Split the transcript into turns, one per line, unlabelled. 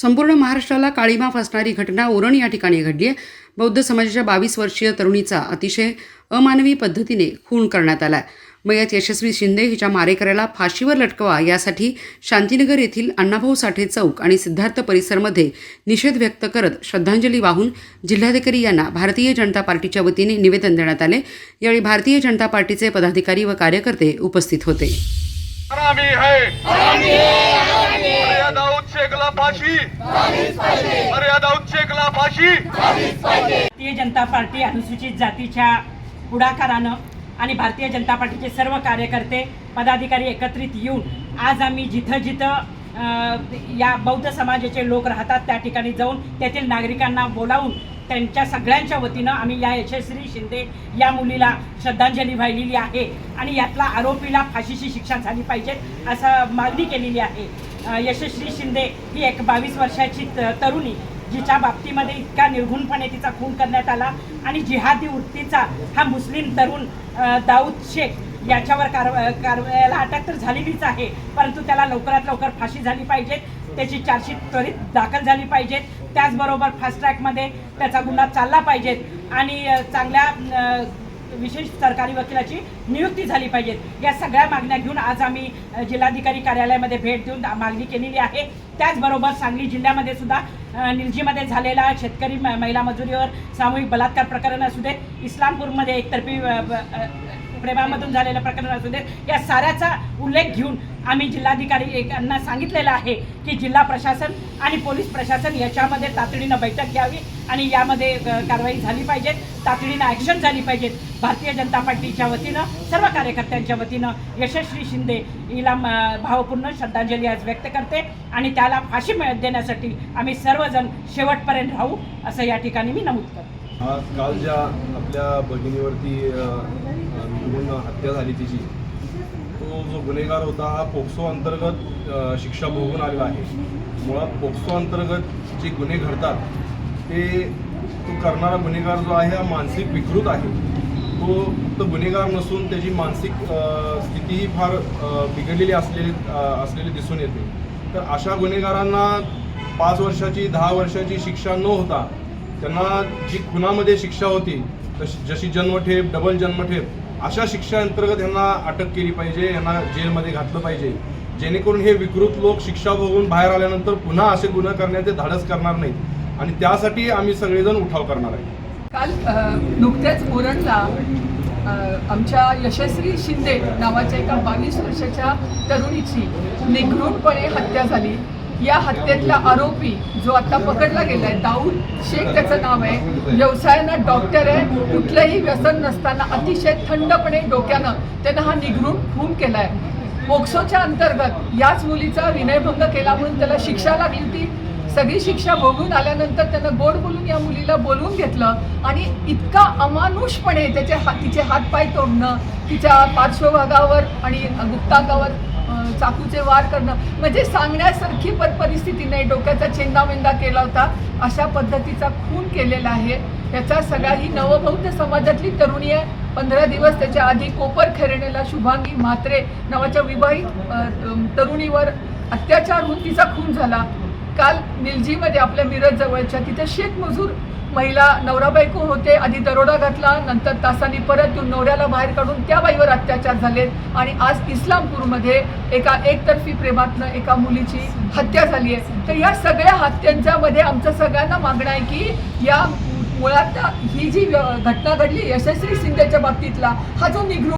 संपूर्ण महाराष्ट्राला काळीमा फासणारी घटना उरण या ठिकाणी घडली आहे. बौद्ध समाजाच्या बावीस वर्षीय तरुणीचा अतिशय अमानवी पद्धतीने खून करण्यात आला मयत यशस्वी शिंदे हिच्या मारेकऱ्याला फाशीवर लटकवा यासाठी शांतीनगर येथील अण्णाभाऊ साठे चौक आणि सिद्धार्थ परिसरमध्ये निषेध व्यक्त करत श्रद्धांजली वाहून जिल्हाधिकारी यांना भारतीय जनता पार्टीच्या वतीने निवेदन देण्यात आले. यावेळी भारतीय जनता पार्टीचे पदाधिकारी व कार्यकर्ते उपस्थित होते.
है। फाशी फाशी
भारतीय जनता पार्टी अनुसूचित जातीच्या पुढाकारानं आणि भारतीय जनता पार्टीचे सर्व कार्यकर्ते पदाधिकारी एकत्रित येऊन आज आम्ही जिथं जिथं या बौद्ध समाजाचे लोक राहतात त्या ठिकाणी जाऊन तेथील नागरिकांना बोलावून त्यांच्या सगळ्यांच्या वतीनं आम्ही या यशस्वी शिंदे या मुलीला श्रद्धांजली वाहिलेली आहे आणि यातला आरोपीला फाशीची शिक्षा झाली पाहिजे असं मागणी केलेली आहे. यशस्वी शिंदे ही एक बावीस वर्षाची त- तरुणी जिच्या बाबतीमध्ये इतका निर्घुणपणे तिचा खून करण्यात आला आणि जिहादी वृत्तीचा हा मुस्लिम तरुण दाऊद शेख याच्यावर कारवा कारवायाला अटक तर झालेलीच आहे परंतु त्याला लवकरात लवकर फाशी झाली पाहिजेत त्याची चार्जशीट त्वरित दाखल झाली पाहिजेत त्याचबरोबर फास्ट ट्रॅकमध्ये त्याचा गुन्हा चालला पाहिजेत आणि चांगल्या विशेष सरकारी वकिलाची नियुक्ती झाली पाहिजेत या सगळ्या मागण्या घेऊन आज आम्ही जिल्हाधिकारी कार्यालयामध्ये भेट देऊन मागणी केलेली आहे. त्याचबरोबर सांगली जिल्ह्यामध्ये सुद्धा निलजीमध्ये झालेला शेतकरी म- महिला मजुरीवर सामूहिक बलात्कार प्रकरण असू दे इस्लामपूरमध्ये एकतर्फी प्रेमामधून झालेलं प्रकरण असू दे या साऱ्याचा उल्लेख घेऊन आम्ही जिल्हाधिकारी यांना सांगितलेलं आहे की जिल्हा प्रशासन आणि पोलीस प्रशासन याच्यामध्ये तातडीनं बैठक घ्यावी आणि यामध्ये कारवाई झाली पाहिजे तातडीनं ॲक्शन झाली पाहिजेत. भारतीय जनता पार्टीच्या वतीनं सर्व कार्यकर्त्यांच्या वतीनं यशस्वी शिंदे हिला भावपूर्ण श्रद्धांजली आज व्यक्त करते आणि त्याला फाशी मिळत देण्यासाठी आम्ही सर्वजण शेवटपर्यंत राहू असं या ठिकाणी मी नमूद करतो.
काल ज्या आपल्या भगिनीवरती हत्या झाली तिची तो जो गुन्हेगार होता हा पोक्सो अंतर्गत शिक्षा भोगून आलेला आहे. मुळात पोक्सो अंतर्गत जे गुन्हे घडतात ते तो करणारा गुन्हेगार जो आहे हा मानसिक विकृत आहे. तो फक्त गुन्हेगार नसून त्याची मानसिक स्थितीही फार बिघडलेली असलेली असलेली दिसून येते. तर अशा गुन्हेगारांना पाच वर्षाची दहा वर्षाची शिक्षा न होता त्यांना जी खुनामध्ये शिक्षा होती तशी जशी जन्मठेप डबल जन्मठेप अशा शिक्षाअंतर्गत यांना अटक केली पाहिजे यांना जेलमध्ये घातलं पाहिजे. जेणेकरून हे विकृत लोक शिक्षा भोगून बाहेर आल्यानंतर पुन्हा असे गुन्हे करण्याचे धाडस करणार नाहीत. आणि त्यासाठी आम्ही सगळेजण उठाव करणार आहे.
काल नुकत्याच उरणला आमच्या यशस्वी शिंदे नावाच्या एका बावीस वर्षाच्या तरुणीची निघृणपणे हत्या झाली. या हत्येतला आरोपी जो आता पकडला गेलाय दाऊद शेख त्याचं नाव आहे. व्यवसायानं डॉक्टर आहे. कुठलंही व्यसन नसताना अतिशय थंडपणे डोक्यानं त्यानं हा निघरून खून केलाय. पोक्सोच्या अंतर्गत याच मुलीचा विनयभंग केला म्हणून त्याला शिक्षा लागली होती. सगळी शिक्षा भोगून आल्यानंतर त्यानं गोड बोलून या मुलीला बोलवून घेतलं आणि इतका अमानुषपणे त्याचे हा तिचे हातपाय तोडणं तिच्या पार्श्वभागावर आणि गुप्तांगावर चाकूचे वार करणं. म्हणजे सांगण्यासारखी पण परिस्थिती नाही. डोक्याचा चेंदामेंदा केला होता. अशा पद्धतीचा खून केलेला आहे. याचा सगळा ही नवबौद्ध समाजातली तरुणी आहे. पंधरा दिवस त्याच्या आधी कोपर खेरणेला शुभांगी म्हात्रे नावाच्या विवाहित तरुणीवर अत्याचार होऊन तिचा खून झाला. काल निलजीमध्ये आपल्या मिरज जवळच्या तिथे शेतमजूर महिला नवरा बायको होते. आधी दरोडा घातला नंतर तासांनी परत येऊन नवऱ्याला बाहेर काढून त्या बाईवर अत्याचार झालेत आणि आज इस्लामपूरमध्ये एका एकतर्फी प्रेमातनं एका मुलीची हत्या झाली आहे. तर या सगळ्या हत्यांच्या मध्ये आमचं सगळ्यांना मागणं आहे की या मुळात ही जी घटना घडली यशस्वी शिंदेच्या बाबतीतला हा जो निघृण